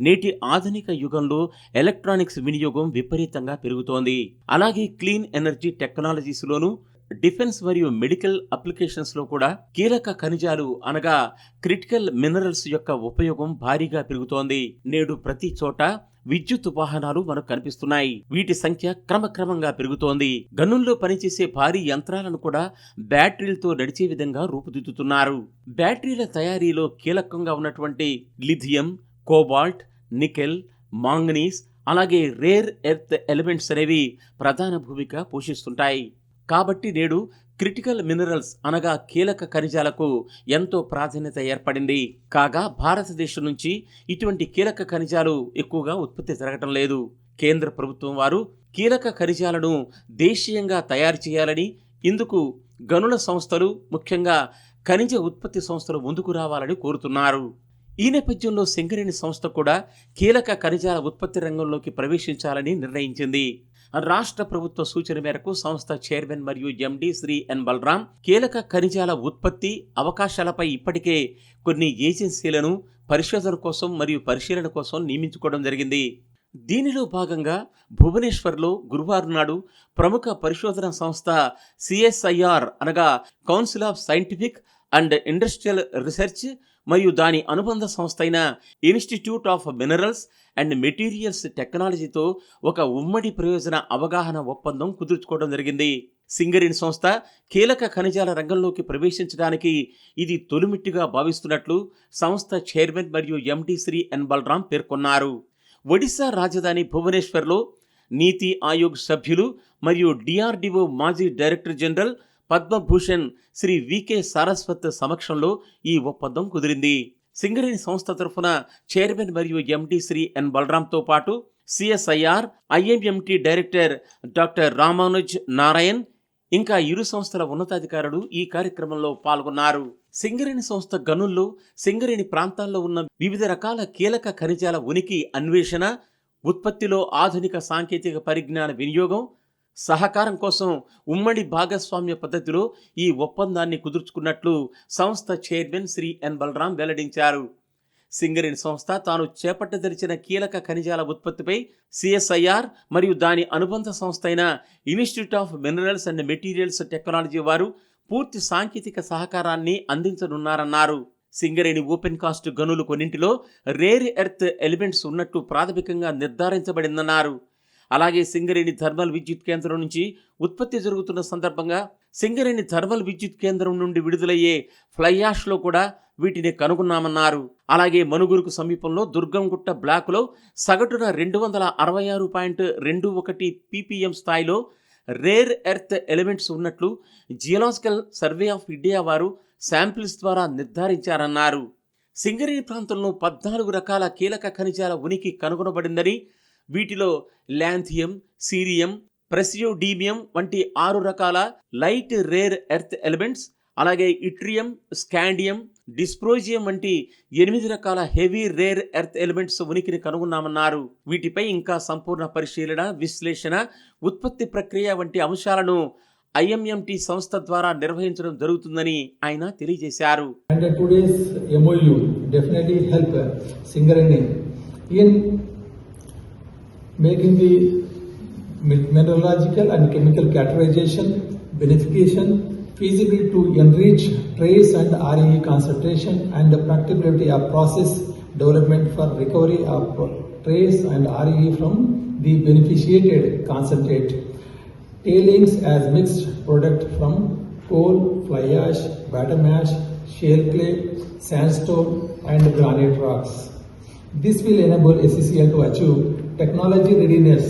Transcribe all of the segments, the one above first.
నేటి ఆధునిక యుగంలో ఎలక్ట్రానిక్స్ వినియోగం విపరీతంగా పెరుగుతోంది. అలాగే క్లీన్ ఎనర్జీ టెక్నాలజీస్లోనూ డిఫెన్స్ మరియు మెడికల్ అప్లికేషన్స్లో కూడా కీలక ఖనిజాలు అనగా క్రిటికల్ మినరల్స్ యొక్క ఉపయోగం భారీగా పెరుగుతోంది. నేడు ప్రతి చోట విద్యుత్ వాహనాలు మనకు కనిపిస్తున్నాయి. వీటి సంఖ్య క్రమక్రమంగా పెరుగుతోంది. గనుల్లో పనిచేసే భారీ యంత్రాలను కూడా బ్యాటరీలతో నడిచే విధంగా రూపుదిద్దుతున్నారు. బ్యాటరీల తయారీలో కీలకంగా ఉన్నటువంటి లిథియం కోబాల్ట్ నికెల్ మాంగనీస్ అలాగే రేర్ ఎర్త్ ఎలిమెంట్స్ అనేవి ప్రధాన భూమిక పోషిస్తుంటాయి. కాబట్టి నేడు క్రిటికల్ మినరల్స్ అనగా కీలక ఖనిజాలకు ఎంతో ప్రాధాన్యత ఏర్పడింది. కాగా భారతదేశం నుంచి ఇటువంటి కీలక ఖనిజాలు ఎక్కువగా ఉత్పత్తి జరగటం లేదు. కేంద్ర ప్రభుత్వం వారు కీలక ఖనిజాలను దేశీయంగా తయారు చేయాలని ఇందుకు గనుల సంస్థలు ముఖ్యంగా ఖనిజ ఉత్పత్తి సంస్థలు ముందుకు రావాలని కోరుతున్నారు. ఈ నేపథ్యంలో సింగరేణి సంస్థ కూడా కీలక ఖనిజాల ఉత్పత్తి రంగంలోకి ప్రవేశించాలని నిర్ణయించింది. రాష్ట్ర ప్రభుత్వ సూచన మేరకు సంస్థ చైర్మన్ మరియు ఎండి శ్రీ ఎన్ బలరాం కీలక ఖనిజాల ఉత్పత్తి అవకాశాలపై ఇప్పటికే కొన్ని ఏజెన్సీలను పరిశోధన కోసం మరియు పరిశీలన కోసం నియమించుకోవడం జరిగింది. దీనిలో భాగంగా భువనేశ్వర్లో గురువారం నాడు ప్రముఖ పరిశోధన సంస్థ సిఎస్ఐఆర్ అనగా council of scientific and industrial research మరియు దాని అనుబంధ సంస్థ అయిన institute of minerals and materials టెక్నాలజీతో ఒక ఉమ్మడి ప్రయోజన అవగాహన ఒప్పందం కుదుర్చుకోవడం జరిగింది. సింగరేణి సంస్థ కీలక ఖనిజాల రంగంలోకి ప్రవేశించడానికి ఇది తొలిమిట్టిగా భావిస్తున్నట్లు సంస్థ చైర్మన్ మరియు ఎండి శ్రీ ఎన్ బలరాం పేర్కొన్నారు. ఒడిశా రాజధాని భువనేశ్వర్లో నీతి ఆయోగ్ సభ్యులు మరియు డిఆర్డిఓ మాజీ director general Padma Bhushan Shri V K Saraswat సమక్షంలో ఈ ఒప్పందం కుదిరింది. సింగరేణి సంస్థ తరఫున చైర్మన్ మరియు ఎండి శ్రీ ఎన్ బలరాంతో పాటు CSIR IMMT director doctor Ramanuj Narayan ఇంకా ఇరు సంస్థల ఉన్నతాధికారులు ఈ కార్యక్రమంలో పాల్గొన్నారు. సింగరేణి సంస్థ గనుల్లో సింగరేణి ప్రాంతాల్లో ఉన్న వివిధ రకాల కీలక ఖనిజాల ఉనికి అన్వేషణ ఉత్పత్తిలో ఆధునిక సాంకేతిక పరిజ్ఞాన వినియోగం సహకారం కోసం ఉమ్మడి భాగస్వామ్య పద్ధతిలో ఈ ఒప్పందాన్ని కుదుర్చుకున్నట్లు సంస్థ చైర్మన్ శ్రీ ఎన్ బలరాం వెల్లడించారు. సింగరేణి సంస్థ తాను చేపట్టదలిచిన కీలక ఖనిజాల ఉత్పత్తిపై సిఎస్ఐఆర్ మరియు దాని అనుబంధ సంస్థ అయిన institute of minerals and materials technology వారు పూర్తి సాంకేతిక సహకారాన్ని అందించనున్నారన్నారు. సింగరేణి ఓపెన్ కాస్ట్ గనులు కొన్నింటిలో రేర్ ఎర్త్ ఎలిమెంట్స్ ఉన్నట్టు ప్రాథమికంగా నిర్ధారించబడిందన్నారు. అలాగే సింగరేణి థర్మల్ విద్యుత్ కేంద్రం నుంచి ఉత్పత్తి జరుగుతున్న సందర్భంగా సింగరేణి థర్మల్ విద్యుత్ కేంద్రం నుండి విడుదలయ్యే ఫ్లై యాష్లో కూడా వీటిని కనుగొన్నామన్నారు. అలాగే మనుగురుకు సమీపంలో దుర్గంగుట్ట బ్లాకులో సగటున రెండు వందల అరవై ఆరు పాయింట్ రెండు ఒకటి పీపీఎం స్థాయిలో రేర్ ఎర్త్ ఎలిమెంట్స్ ఉన్నట్లు జియోలాజికల్ సర్వే ఆఫ్ ఇండియా వారు శాంపిల్స్ ద్వారా నిర్ధారించారన్నారు. సింగరేణి ప్రాంతంలో పద్నాలుగు రకాల కీలక ఖనిజాల ఉనికి కనుగొనబడిందని వీటిలో ల్యాంథియం సీరియం ప్రెసియోడీమియం వంటి ఆరు రకాల లైట్ రేర్ ఎర్త్ ఎలిమెంట్స్ అలాగే ఇట్రియం స్కాండియం డిస్ప్రోజియం వంటి ఎనిమిది రకాల హెవీ రేర్ ఎర్త్ ఎలిమెంట్స్ ఉనికిని కనుగొన్నామన్నారు. వీటిపై ఇంకా సంపూర్ణ పరిశీలన విశ్లేషణ ఉత్పత్తి ప్రక్రియ వంటి అంశాలను ఐఎంఎంటి సంస్థ ద్వారా నిర్వహించడం జరుగుతుందని ఆయన తెలియజేశారు. And making the mineralogical and chemical categorization, beneficiation, feasible to enrich trace and RE concentration and the practicability of process development for recovery of trace and RE from the beneficiated concentrate. Tailings as mixed product from coal, fly ash, bottom ash, shale clay, sandstone and granite rocks. This will enable SCCL to achieve technology readiness,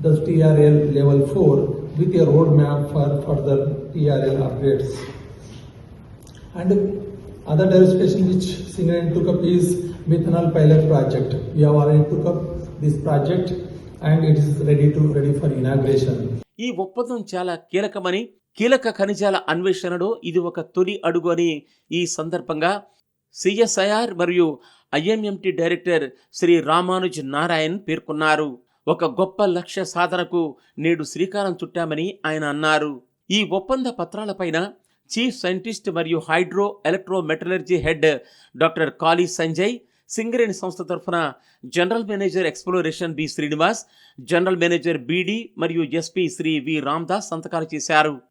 the TRL level 4 with a roadmap for further TRL upgrades. And other diversification which Singaran took up is methanol pilot project. We have already took up this project and it is ready to ready for inauguration. ఈ ఒప్పందం చాలా కీలకమని కీలక ఖనిజాల అన్వేషణలో ఇది ఒక తొలి అడుగు అని ఈ సందర్భంగా సిఎస్ఐఆర్ మరియు ఐఎంఎంటి డైరెక్టర్ శ్రీ రామానుజ్ నారాయణ్ పేర్కొన్నారు. ఒక గొప్ప లక్ష్య సాధనకు నేడు శ్రీకారం చుట్టామని ఆయన అన్నారు. ఈ ఒప్పంద పత్రాలపైన చీఫ్ సైంటిస్ట్ మరియు hydro electro metallurgy head doctor Kali Sanjay Singareni సంస్థ తరఫున general manager exploration B Srinivas general manager BD మరియు ఎస్పీ శ్రీ వి రామ్దాస్ సంతకాలు చేశారు.